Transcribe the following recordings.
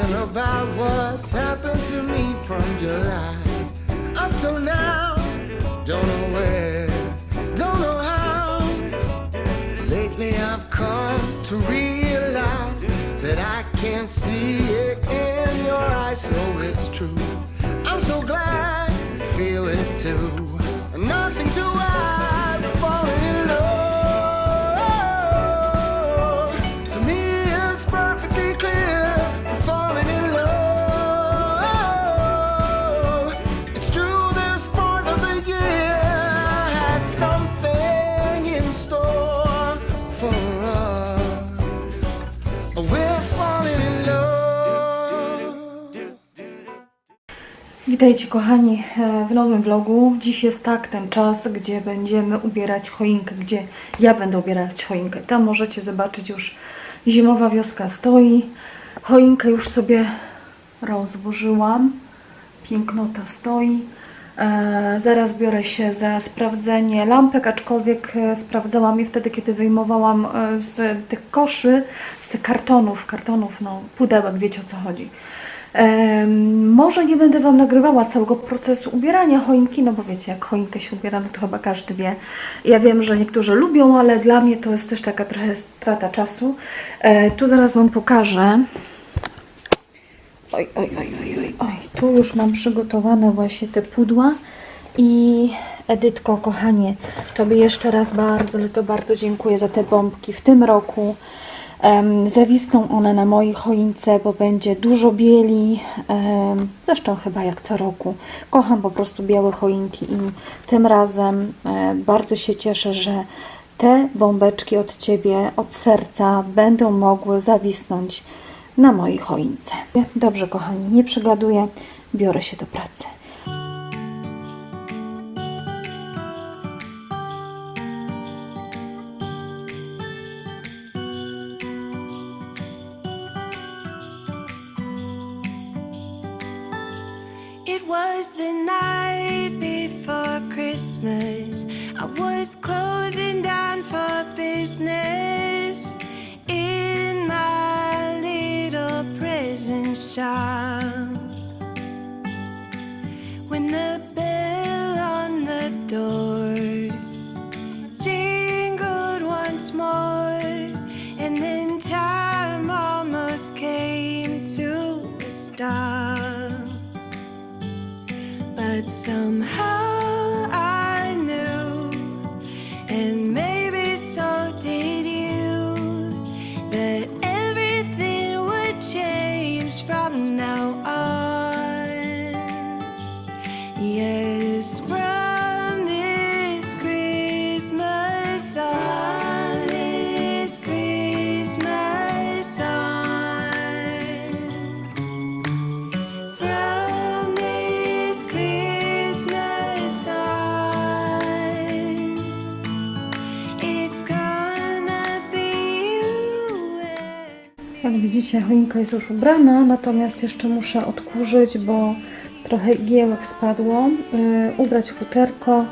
thinking about what's happened to me from July up till now. Don't know where, don't know how. Lately I've come to realize that I can't see it in your eyes, so it's true. I'm so glad feel it too. Witajcie kochani e, w nowym vlogu. Dziś jest tak ten czas, gdzie będziemy ubierać choinkę, gdzie ja będę ubierać choinkę. Tam możecie zobaczyć już zimowa wioska stoi. Choinkę już sobie rozłożyłam. Pięknota stoi. E, zaraz biorę się za sprawdzenie lampek, aczkolwiek e, sprawdzałam je wtedy, kiedy wyjmowałam z tych koszy, z tych kartonów, kartonów, no pudełek, wiecie o co chodzi. Może nie będę Wam nagrywała całego procesu ubierania choinki, no bo wiecie, jak choinkę się ubiera, no to chyba każdy wie. Ja wiem, że niektórzy lubią, ale dla mnie to jest też taka trochę strata czasu. E, tu zaraz Wam pokażę. Oj, oj, oj, oj, oj, oj. Tu już mam przygotowane właśnie te pudła i Edytko, kochanie, Tobie jeszcze raz bardzo, ale to bardzo dziękuję za te bombki w tym roku. Zawisną one na mojej choince, bo będzie dużo bieli. zresztą chyba jak co roku. Kocham po prostu białe choinki i tym razem e, bardzo się cieszę, że te bombeczki od Ciebie, od serca będą mogły zawisnąć na mojej choince. Dobrze, kochani, nie przegaduję, biorę się do pracy. time. Widzicie, choinka jest już ubrana, natomiast jeszcze muszę odkurzyć, bo trochę igiełek spadło. Yy, ubrać futerko,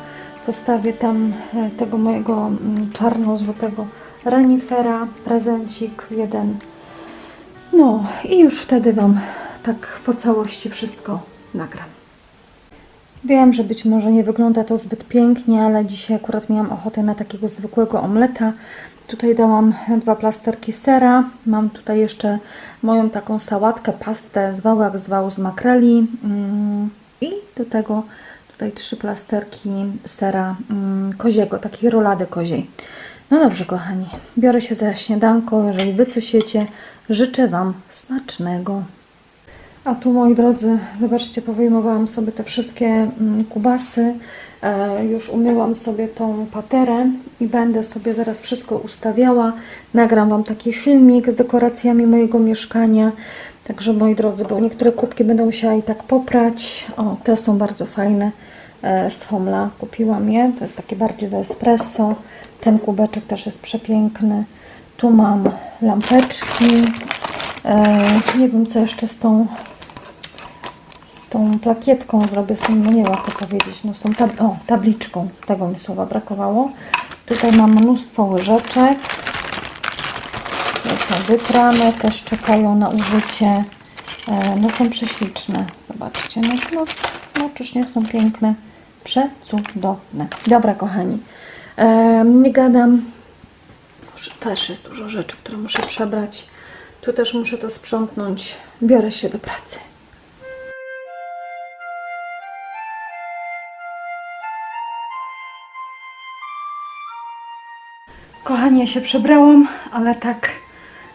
postawię tam e, tego mojego mm, czarno-złotego renifera, prezencik jeden. No i już wtedy Wam tak po całości wszystko nagram. Wiem, że być może nie wygląda to zbyt pięknie, ale dzisiaj akurat miałam ochotę na takiego zwykłego omleta. Tutaj dałam dwa plasterki sera. Mam tutaj jeszcze moją taką sałatkę, pastę, zwał jak zwał z makreli. Mm, I do tego tutaj trzy plasterki sera mm, koziego, takiej rolady koziej. No dobrze, kochani, biorę się za śniadanko. Jeżeli Wy coś jecie, życzę Wam smacznego. A tu, moi drodzy, zobaczcie, powyjmowałam sobie te wszystkie mm, kubasy. E, już umyłam sobie tą paterę i będę sobie zaraz wszystko ustawiała. Nagram Wam taki filmik z dekoracjami mojego mieszkania. Także, moi drodzy, bo niektóre kubki będę musiała i tak poprać. O, te są bardzo fajne e, z Homla. Kupiłam je. To jest takie bardziej do espresso. Ten kubeczek też jest przepiękny. Tu mam lampeczki. E, nie wiem, co jeszcze z tą tą plakietką zrobię, z tym, no nie wiem jak to powiedzieć, no z tą tab o, tabliczką, tego mi słowa brakowało. Tutaj mam mnóstwo łyżeczek. Są wyprane, też czekają na użycie. E, No są prześliczne. Zobaczcie, no, no, no czyż nie są piękne? Przecudowne. Dobra, kochani. E, nie gadam. Też jest dużo rzeczy, które muszę przebrać. Tu też muszę to sprzątnąć. Biorę się do pracy. Kochani, ja się przebrałam, ale tak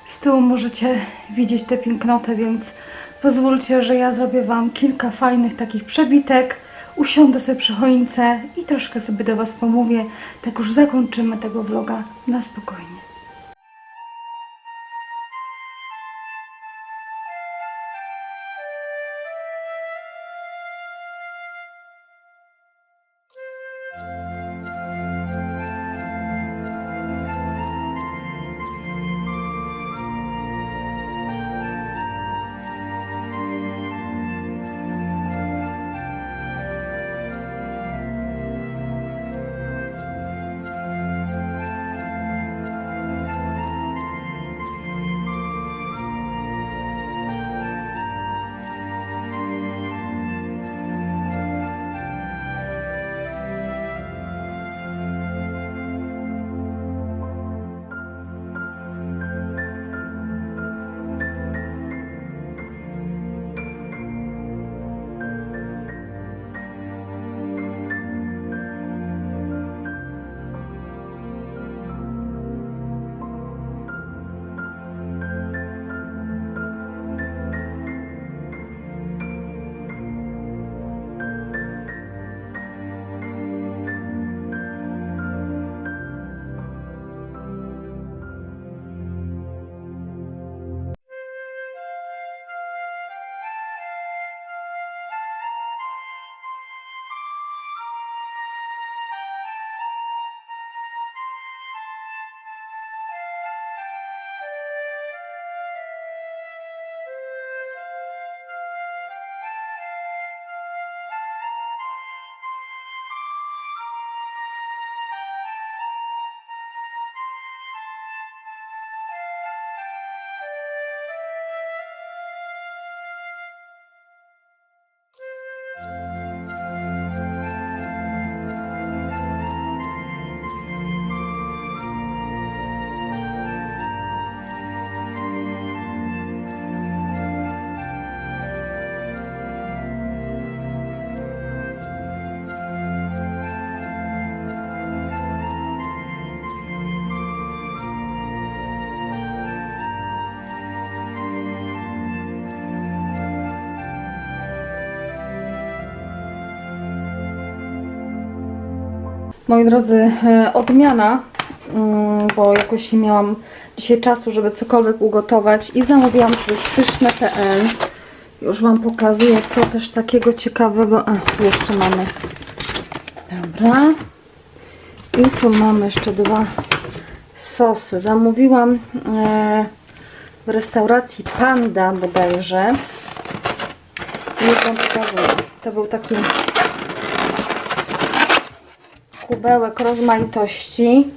z tyłu możecie widzieć tę pięknotę, więc pozwólcie, że ja zrobię Wam kilka fajnych takich przebitek. Usiądę sobie przy choince i troszkę sobie do Was pomówię. Tak już zakończymy tego vloga na spokojnie. Moi drodzy, e, odmiana, mm, bo jakoś nie miałam dzisiaj czasu, żeby cokolwiek ugotować i zamówiłam sobie z pyszne.pl. Już Wam pokazuję, co też takiego ciekawego. A, jeszcze mamy. Dobra. I tu mamy jeszcze dwa sosy. Zamówiłam e, w restauracji Panda bodajże. Już Wam pokazuję. To był taki kubełek rozmaitości.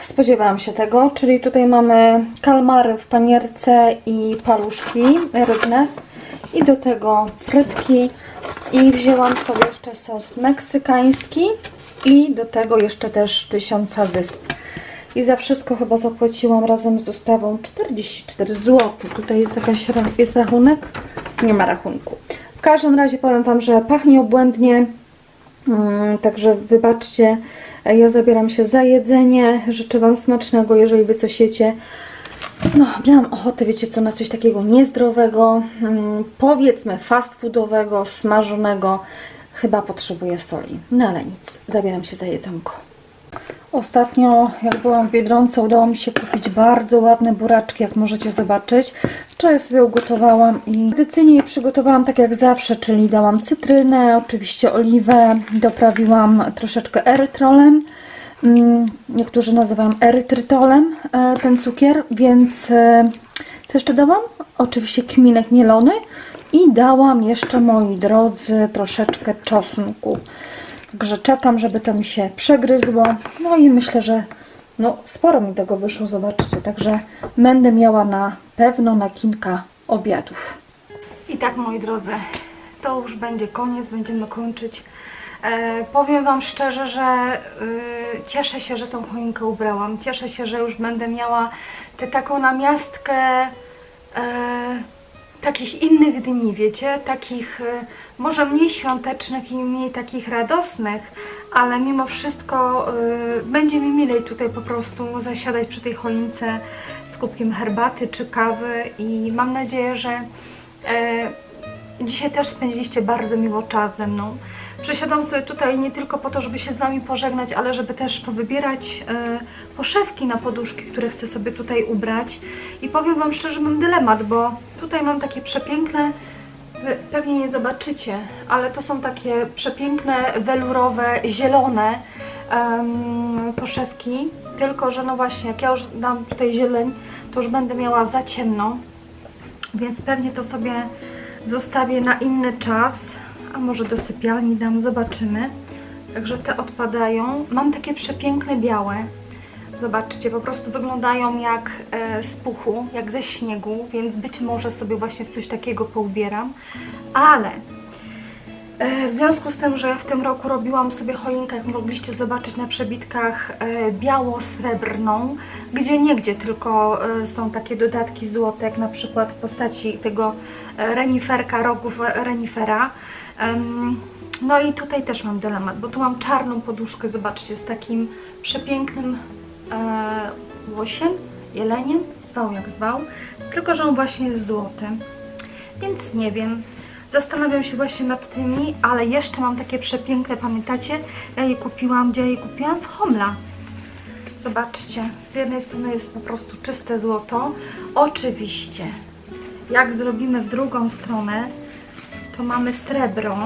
Spodziewałam się tego, czyli tutaj mamy kalmary w panierce i paluszki rybne i do tego frytki i wzięłam sobie jeszcze sos meksykański i do tego jeszcze też tysiąca wysp. I za wszystko chyba zapłaciłam razem z dostawą 44 zł. Tutaj jest jakaś jest rachunek? Nie ma rachunku. W każdym razie powiem Wam, że pachnie obłędnie. Mm, Także wybaczcie, ja zabieram się za jedzenie. Życzę Wam smacznego, jeżeli Wy coś jecie. No, miałam ochotę, wiecie co, na coś takiego niezdrowego, mm, powiedzmy fast foodowego, smażonego. Chyba potrzebuję soli. No ale nic, zabieram się za jedzonko. Ostatnio, jak byłam w Biedronce, udało mi się kupić bardzo ładne buraczki, jak możecie zobaczyć. Wczoraj sobie ugotowałam i tradycyjnie je przygotowałam tak jak zawsze, czyli dałam cytrynę, oczywiście oliwę, doprawiłam troszeczkę erytrolem. Mm, Niektórzy nazywają erytrytolem e, ten cukier, więc e, co jeszcze dałam? Oczywiście kminek mielony i dałam jeszcze, moi drodzy, troszeczkę czosnku. Także czekam, żeby to mi się przegryzło. No i myślę, że no sporo mi tego wyszło, zobaczcie, także będę miała na pewno na kilka obiadów. I tak, moi drodzy, to już będzie koniec, będziemy kończyć. E, powiem Wam szczerze, że y, cieszę się, że tą choinkę ubrałam. Cieszę się, że już będę miała tę taką namiastkę e, takich innych dni, wiecie, takich e, może mniej świątecznych i mniej takich radosnych, ale mimo wszystko e, będzie mi milej tutaj po prostu zasiadać przy tej choince z kubkiem herbaty czy kawy i mam nadzieję, że e, dzisiaj też spędziliście bardzo miło czas ze mną. Przysiadam sobie tutaj nie tylko po to, żeby się z Wami pożegnać, ale żeby też powybierać e, poszewki na poduszki, które chcę sobie tutaj ubrać. I powiem Wam szczerze, mam dylemat, bo tutaj mam takie przepiękne, Wy pewnie nie zobaczycie, ale to są takie przepiękne, welurowe, zielone poszewki. Tylko, że no właśnie, jak ja już dam tutaj zieleń, to już będę miała za ciemno, więc pewnie to sobie zostawię na inny czas, a może do sypialni dam, zobaczymy. Także te odpadają. Mam takie przepiękne białe. Zobaczcie, po prostu wyglądają jak e, z puchu, jak ze śniegu, więc być może sobie właśnie w coś takiego poubieram. Ale e, w związku z tym, że w tym roku robiłam sobie choinkę, jak mogliście zobaczyć na przebitkach, e, biało-srebrną, gdzie niegdzie tylko są takie dodatki złote, jak na przykład w postaci tego reniferka, rogów renifera. No i tutaj też mam dylemat, bo tu mam czarną poduszkę, zobaczcie, z takim przepięknym e, łosiem, jeleniem, zwał jak zwał, tylko że on właśnie jest złoty. Więc nie wiem. Zastanawiam się właśnie nad tymi, ale jeszcze mam takie przepiękne, pamiętacie? Ja je kupiłam, gdzie ja je kupiłam? W Homla. Zobaczcie, z jednej strony jest po prostu czyste złoto. Oczywiście, jak zrobimy w drugą stronę, to mamy srebro.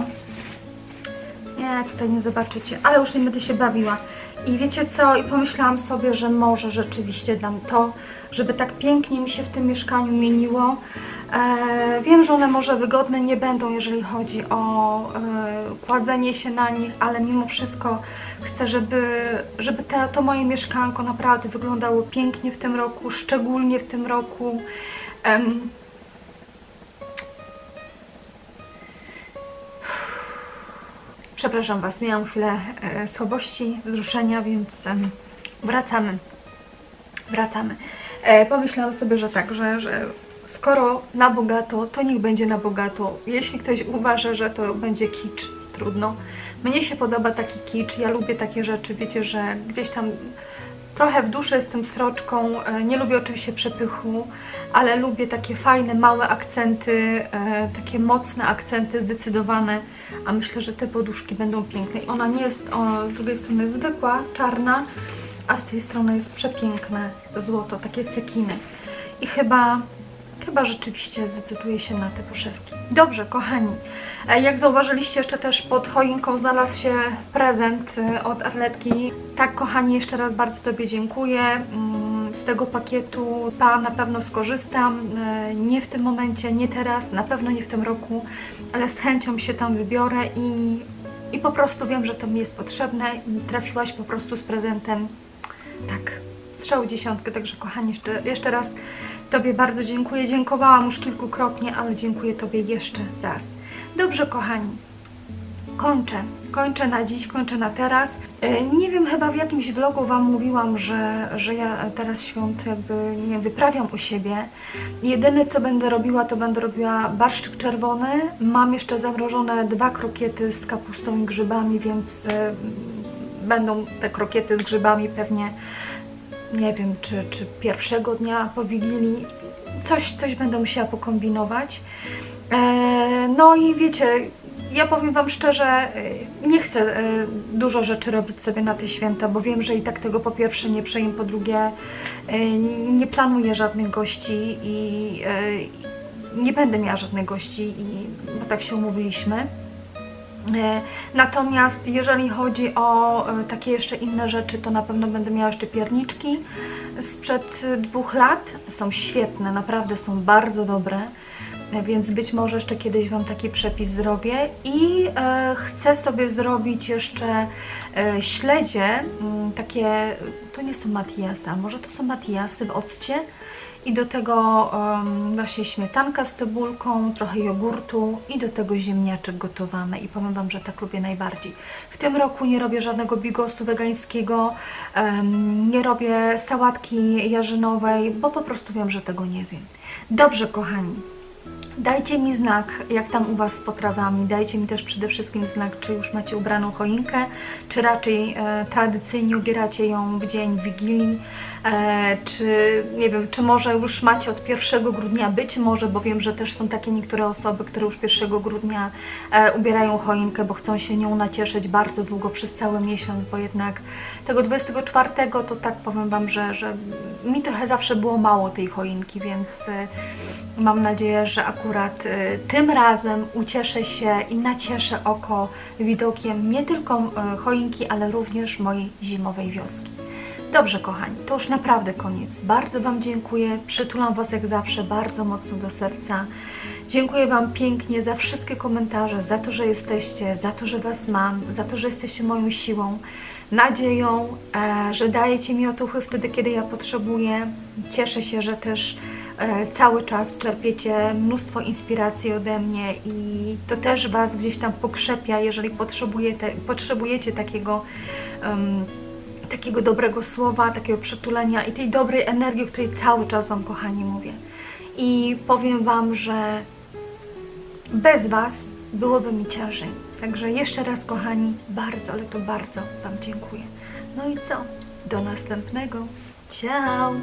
Nie, tutaj nie zobaczycie, ale już nie będę się bawiła. I wiecie co? I pomyślałam sobie, że może rzeczywiście dam to, żeby tak pięknie mi się w tym mieszkaniu mieniło. E, wiem, że one może wygodne nie będą, jeżeli chodzi o e, kładzenie się na nich, ale mimo wszystko chcę, żeby, żeby te, to moje mieszkanko naprawdę wyglądało pięknie w tym roku, szczególnie w tym roku. Em, Przepraszam Was, miałam chwilę e, słabości, wzruszenia, więc em, wracamy. Wracamy. E, pomyślałam sobie, że tak, że, że skoro na bogato, to niech będzie na bogato. Jeśli ktoś uważa, że to będzie kicz, trudno. Mnie się podoba taki kicz, ja lubię takie rzeczy, wiecie, że gdzieś tam trochę w duszy jestem sroczką, e, nie lubię oczywiście przepychu, ale lubię takie fajne, małe akcenty, e, takie mocne akcenty, zdecydowane, a myślę, że te poduszki będą piękne. I ona nie jest o, z drugiej strony zwykła, czarna, a z tej strony jest przepiękne złoto, takie cekiny. I chyba, chyba rzeczywiście zdecyduję się na te poszewki. Dobrze, kochani. E, Jak zauważyliście, jeszcze też pod choinką znalazł się prezent e, od Atletki. Tak, kochani, jeszcze raz bardzo Tobie dziękuję. Mm, Z tego pakietu spa na pewno skorzystam. E, Nie w tym momencie, nie teraz, na pewno nie w tym roku, ale z chęcią się tam wybiorę i, i po prostu wiem, że to mi jest potrzebne i trafiłaś po prostu z prezentem tak, strzał dziesiątkę, także kochani, jeszcze, jeszcze raz Tobie bardzo dziękuję. Dziękowałam już kilkukrotnie, ale dziękuję Tobie jeszcze raz. Dobrze, kochani, kończę. Kończę na dziś, kończę na teraz. E, Nie wiem, chyba w jakimś vlogu Wam mówiłam, że, że ja teraz świąt jakby nie wyprawiam u siebie. Jedyne co będę robiła, to będę robiła barszczyk czerwony. Mam jeszcze zamrożone dwa krokiety z kapustą i grzybami, więc e, będą te krokiety z grzybami pewnie nie wiem, czy, czy pierwszego dnia po Wigilii. Coś, coś będę musiała pokombinować. E, no i wiecie, ja powiem Wam szczerze, e, nie chcę e, dużo rzeczy robić sobie na te święta, bo wiem, że i tak tego po pierwsze nie przejem, po drugie nie planuję żadnych gości i nie będę miała żadnych gości, i, bo tak się umówiliśmy. E, Natomiast jeżeli chodzi o e, takie jeszcze inne rzeczy, to na pewno będę miała jeszcze pierniczki sprzed dwóch lat. Są świetne, naprawdę są bardzo dobre. e, więc być może jeszcze kiedyś Wam taki przepis zrobię. I chcę sobie zrobić jeszcze śledzie, mm, takie, to nie są matiasy, a może to są matiasy w occie. I do tego em, właśnie śmietanka z cebulką, trochę jogurtu i do tego ziemniaczek gotowany. I powiem Wam, że tak lubię najbardziej. W tym roku nie robię żadnego bigostu wegańskiego, em, nie robię sałatki jarzynowej, bo po prostu wiem, że tego nie zjem. Dobrze, kochani. Dajcie mi znak, jak tam u Was z potrawami. Dajcie mi też przede wszystkim znak, czy już macie ubraną choinkę, czy raczej e, tradycyjnie ubieracie ją w dzień Wigilii, e, czy nie wiem, czy może już macie od 1 grudnia, być może, bo wiem, że też są takie niektóre osoby, które już 1 grudnia e, ubierają choinkę, bo chcą się nią nacieszyć bardzo długo, przez cały miesiąc, bo jednak tego 24 to tak powiem Wam, że, że mi trochę zawsze było mało tej choinki, więc e, Mam nadzieję, że akurat y, tym razem ucieszę się i nacieszę oko widokiem nie tylko y, choinki, ale również mojej zimowej wioski. Dobrze, kochani, to już naprawdę koniec. Bardzo Wam dziękuję. Przytulam Was jak zawsze bardzo mocno do serca. Dziękuję Wam pięknie za wszystkie komentarze, za to, że jesteście, za to, że Was mam, za to, że jesteście moją siłą, nadzieją, e, że dajecie mi otuchy wtedy, kiedy ja potrzebuję. Cieszę się, że też cały czas czerpiecie mnóstwo inspiracji ode mnie i to też Was gdzieś tam pokrzepia, jeżeli potrzebujecie, potrzebujecie takiego. em, takiego dobrego słowa, takiego przytulenia i tej dobrej energii, o której cały czas Wam, kochani, mówię. I powiem Wam, że bez Was byłoby mi ciężej. Także jeszcze raz, kochani, bardzo, ale to bardzo Wam dziękuję. No i co? Do następnego. Ciao!